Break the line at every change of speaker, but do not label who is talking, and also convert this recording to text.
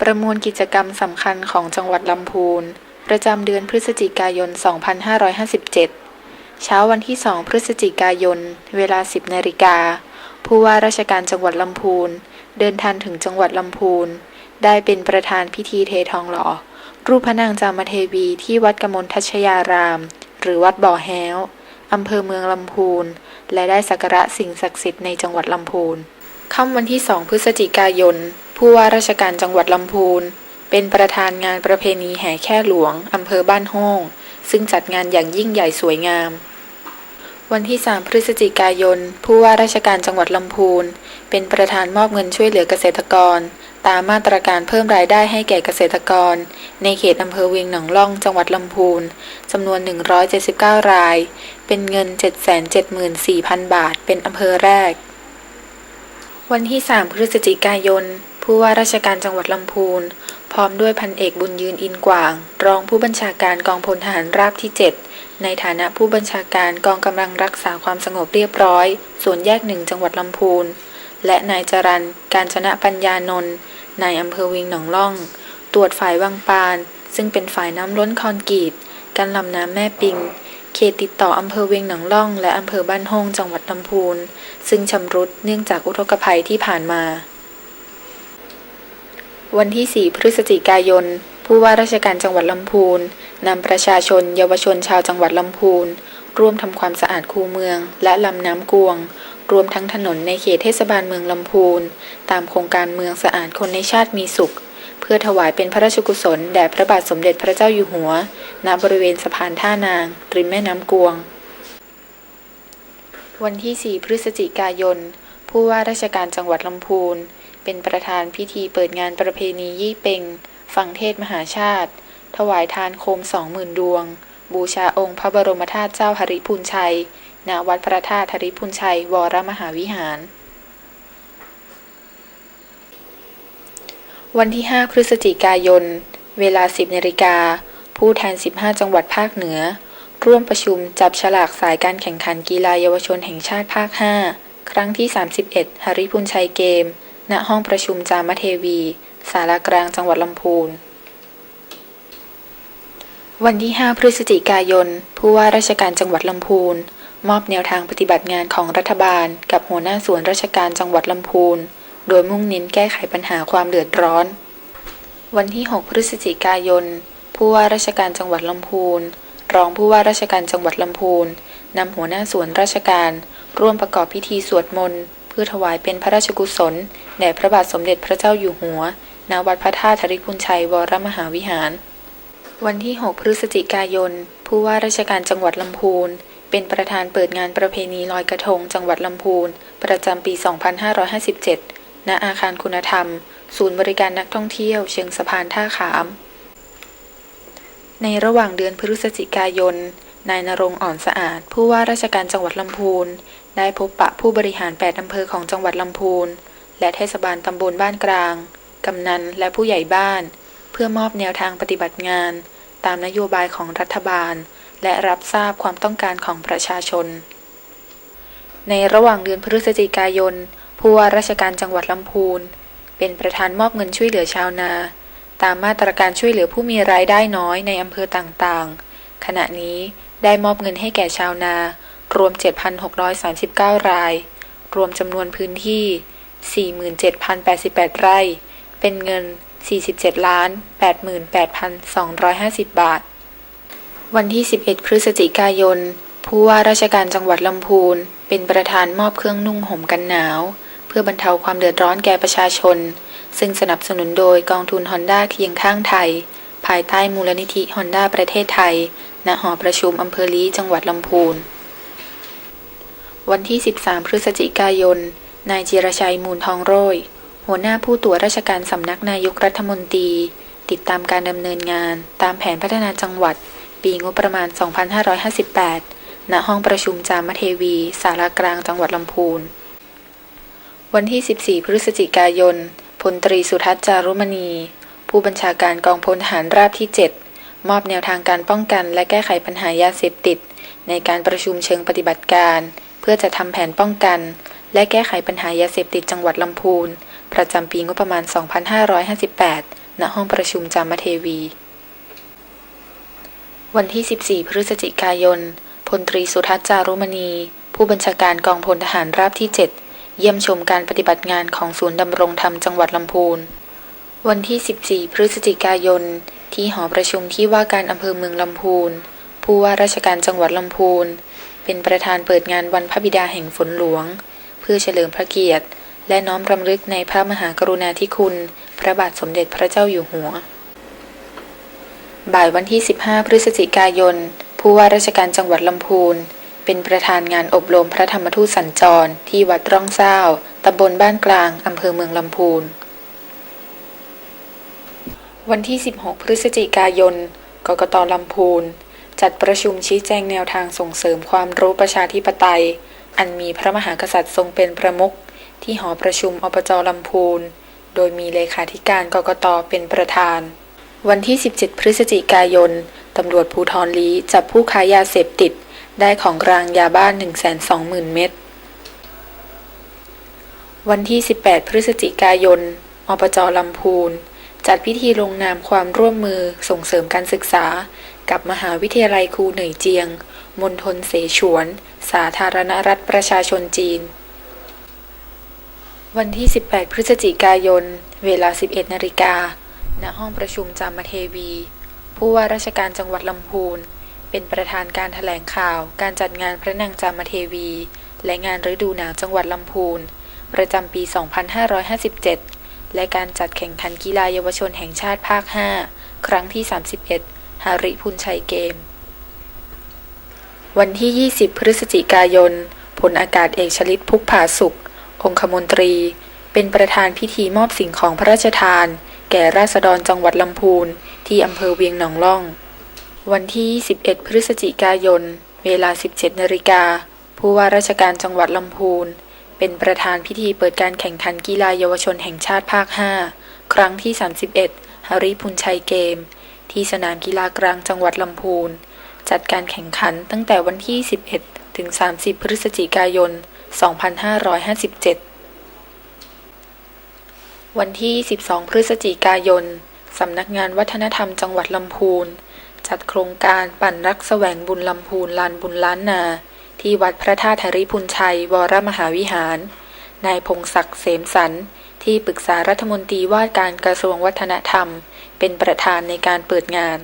ประมวลกิจกรรมสำคัญของจังหวัดลำพูน ประจำเดือนพฤศจิกายน 2557 เช้าวันที่ 2 พฤศจิกายน เวลา 10นาฬิกา ผู้ว่าราชการจังหวัดลำพูน เดินทางถึงจังหวัดลำพูน ได้เป็นประธานพิธีเททองหล่อ รูปพระนางจามเทวีที่วัดกมลทัชยาราม หรือวัดบ่อแฮ้วอำเภอเมืองลำพูน และได้สักการะสิ่งศักดิ์สิทธิ์ในจังหวัดลำพูนค่ำวันที่ 2 พฤศจิกายน ผู้ว่าราชการจังหวัดลำพูน เป็นประธานงานประเพณีแห่แค่หลวงอำเภอบ้านโฮ่งซึ่งจัดงานอย่างยิ่งใหญ่สวยงาม วันที่ 3 พฤศจิกายน ผู้ว่าราชการจังหวัดลำพูน เป็นประธานมอบเงินช่วยเหลือเกษตรกร ตามมาตรการเพิ่มรายได้ให้แก่เกษตรกร ในเขตอำเภอเวียงหนองล่องจังหวัดลำพูนจำนวน 179 ราย เป็นเงิน 774,000 บาท เป็นอำเภอแรกวันที่ 3 พฤศจิกายน ผู้ว่าราชการจังหวัดลำพูน พร้อมด้วยพันเอกบุญยืนอินกว่าง รองผู้บัญชาการกองพลทหารราบที่ 7 ในฐานะผู้บัญชาการกองกำลังรักษาความสงบเรียบร้อย ส่วนแยกหนึ่งจังหวัดลำพูน และนายจรันการชนะปัญญานนท์นายอำเภอเวิงหนองล่อง ตรวจฝ่ายวังปาน ซึ่งเป็นฝ่ายน้ำล้นคอนกรีตกันลำน้ำแม่ปิงเขตติดต่ออำเภอเวียงหนองล่อง และอำเภอบ้านโฮงจังหวัดลำพูน ซึ่งชำรุดเนื่องจากอุทกภัยที่ผ่านมา วันที่ 4 พฤศจิกายน ผู้ว่าราชการจังหวัดลำพูนนำประชาชน เยาวชนชาวจังหวัดลำพูน ร่วมทำความสะอาดคูเมือง และลำน้ำกวง รวมทั้งถนนในเขตเทศบาลเมืองลำพูน ตามโครงการเมืองสะอาดคนในชาติมีสุข เพื่อถวายเป็นพระราชกุศลแด่พระบาทสมเด็จพระเจ้าอยู่หัว ณ บริเวณสะพานท่านาง ริมแม่น้ำกวง วันที่ 4 พฤศจิกายน ผู้ว่าราชการจังหวัดลำพูน เป็นประธานพิธีเปิดงานประเพณียี่เปงฟังเทศมหาชาติ ถวายทานโคมสองหมื่นดวง บูชาองค์พระบรมธาตุเจ้าหริพูนชัย ณ วัดพระธาตุหริพูนชัย วรมหาวิหาร วันที่ 5 พฤศจิกายน เวลา 10นาฬิกา ผู้แทน 15 จังหวัดภาคเหนือ ร่วมประชุมจับฉลากสายการแข่งขันกีฬาเยาวชนแห่งชาติภาค 5 ครั้งที่ 31หริพูนชัยเกม ณห้องประชุมจามเทวี สารากลางจังหวัดลำพูน วันที่ 5 พฤศจิกายน ผู้ว่าราชการจังหวัดลำพูน มอบแนวทางปฏิบัติงานของรัฐบาล กับหัวหน้าส่วนราชการจังหวัดลำพูน โดยมุ่งเน้นแก้ไขปัญหาความเดือดร้อน วันที่ 6 พฤศจิกายน ผู้ว่าราชการจังหวัดลำพูน รองผู้ว่าราชการจังหวัดลำพูนนำหัวหน้าส่วนราชการ ร่วมประกอบพิธีสวดมนต์เพื่อถวายเป็นพระราชกุศล แด่พระบาทสมเด็จพระเจ้าอยู่หัว ณ วัดพระธาตุธริพุนชัย วรมหาวิหาร วันที่ 6 พฤศจิกายน ผู้ว่าราชการจังหวัดลำพูน เป็นประธานเปิดงานประเพณีลอยกระทงจังหวัดลำพูน ประจำปี 2557 ณ อาคารคุณธรรม ศูนย์บริการนักท่องเที่ยว เชิงสะพานท่าขาม ในระหว่างเดือนพฤศจิกายน นายนรงอ่อนสะอาด ผู้ว่าราชการจังหวัดลำพูน ได้พบปะผู้บริหาร 8 อำเภอของจังหวัดลำพูน และเทศบาลตำบลบ้านกลาง กำนันและผู้ใหญ่บ้าน เพื่อมอบแนวทางปฏิบัติงาน ตามนโยบายของรัฐบาล และรับทราบความต้องการของประชาชน ในระหว่างเดือนพฤศจิกายน ผู้ว่าราชการจังหวัดลำพูน เป็นประธานมอบเงินช่วยเหลือชาวนา ตามมาตรการช่วยเหลือผู้มีรายได้น้อยในอำเภอต่างๆ ขณะนี้ได้มอบเงินให้แก่ชาวนา รวม 7,639 ราย รวมจำนวนพื้นที่ 47,088 ไร่ เป็นเงิน 47ล้าน88,250 บาท วันที่ 11 พฤศจิกายน ผู้ว่าราชการจังหวัดลำพูน เป็นประธานมอบเครื่องนุ่งห่มกันหนาว เพื่อบรรเทาความเดือดร้อนแก่ประชาชน ซึ่งสนับสนุนโดยกองทุนฮอนด้าเคียงข้างไทย ภายใต้มูลนิธิฮอนด้าประเทศไทย ณ หอประชุมอำเภอลีจังหวัดลำพูน วันที่ 13 พฤศจิกายน นายจิรชัยมูลทองโรยหัวหน้าผู้ตรวจราชการสำนักนายกรัฐมนตรี ติดตามการดำเนินงานตามแผนพัฒนาจังหวัด ปีงบประมาณ 2558 ณ ห้องประชุมจามเทวี สารากลางจังหวัดลำพูน วันที่ 14 พฤศจิกายน พลตรีสุทัศน์จารุมณี ผู้บัญชาการกองพลทหารราบที่ 7 มอบแนวทางการป้องกันและแก้ไขปัญหายาเสพติด ในการประชุมเชิงปฏิบัติการ เพื่อจะทำแผนป้องกัน และแก้ไขปัญหายาเสพติดจังหวัดลำพูน ประจำปีงบประมาณ 2558ณณห้องประชุมจามเทวี วันที่ 14 พฤศจิกายน พลตรีสุทัศน์จารุมณี ผู้บัญชาการกองพลทหารราบที่ 7 เยี่ยมชมการปฏิบัติงานของศูนย์ดำรงธรรมจังหวัดลำพูน วันที่ 14 พฤศจิกายน ที่หอประชุมที่ว่าการอำเภอเมืองลำพูน ผู้ว่าราชการจังหวัดลำพูน เป็นประธานเปิดงานวันพระบิดาแห่งฝนหลวง พื่อเฉลิมพระเกียรติ และน้อมรำลึกในพระมหากรุณาธิคุณ พระบาทสมเด็จพระเจ้าอยู่หัว บ่ายวันที่ 15 พฤศจิกายน ผู้ว่าราชการจังหวัดลำพูน เป็นประธานงานอบรมพระธรรมทูตสัญจร ที่วัดร่องเศร้าตำบลบ้านกลางอำเภอเมืองลำพูน วันที่ 16 พฤศจิกายน กกตลำพูน จัดประชุมชี้แจงแนวทางส่งเสริมความรู้ประชาธิปไตย อันมีพระมหากษัตริย์ทรงเป็นประมุขที่หอประชุมอบจลำพูน โดยมีเลขาธิการกกตเป็นประธาน วันที่ 17 พฤศจิกายน ตำรวจภูทรลีจับผู้ค้ายาเสพติด ได้ของกลางยาบ้าน 120,000 เม็ด วันที่ 18 พฤศจิกายน อบจลำพูน จัดพิธีลงนามความร่วมมือส่งเสริมการศึกษา กับมหาวิทยาลัยครูเหน่ยเจียง มณฑลเสฉวน สาธารณรัฐประชาชนจีน วันที่ 18 พฤศจิกายน เวลา 11 นาฬิกา ณ ห้องประชุมจามเทวี ผู้ว่าราชการจังหวัดลำพูน เป็นประธานการถแถลงข่าว การจัดงานพระนางจามเทวี และงานฤดูหนาวจังหวัดลำพูน ประจำปี 2557และการจัดแข่งขันกีฬาเยาวชนแห่งชาติภาค 5 ครั้งที่ 31 หาริพุนชัยเกม วันที่ 20 พฤศจิกายนพลอากาศเอกชลิตพุกผาสุข องคมนตรี เป็นประธานพิธีมอบสิ่งของพระราชทาน แก่ราษฎรจังหวัดลำพูน ที่อำเภอเวียงหนองล่อง วันที่ 21 พฤศจิกายน เวลา 17นาฬิกา ผู้ว่าราชการจังหวัดลำพูน เป็นประธานพิธีเปิดการแข่งขันกีฬาเยาวชนแห่งชาติภาค 5 ครั้งที่ 31หาริพุนชัยเกม ที่สนามกีฬากลางจังหวัดลำพูน จัดการแข่งขันตั้งแต่วันที่ 11 ถึง 30 พฤศจิกายน 2557 วันที่ 12 พฤศจิกายน สำนักงานวัฒนธรรมจังหวัดลำพูน จัดโครงการปั่นรักแสวงบุญลำพูนลานบุญล้านนา ที่วัดพระธาตุธริพุนชัยวรมหาวิหาร นายพงศักดิ์เสมสัน ที่ปรึกษารัฐมนตรีว่าการกระทรวงวัฒนธรรม เป็นประธานในการเปิดงาน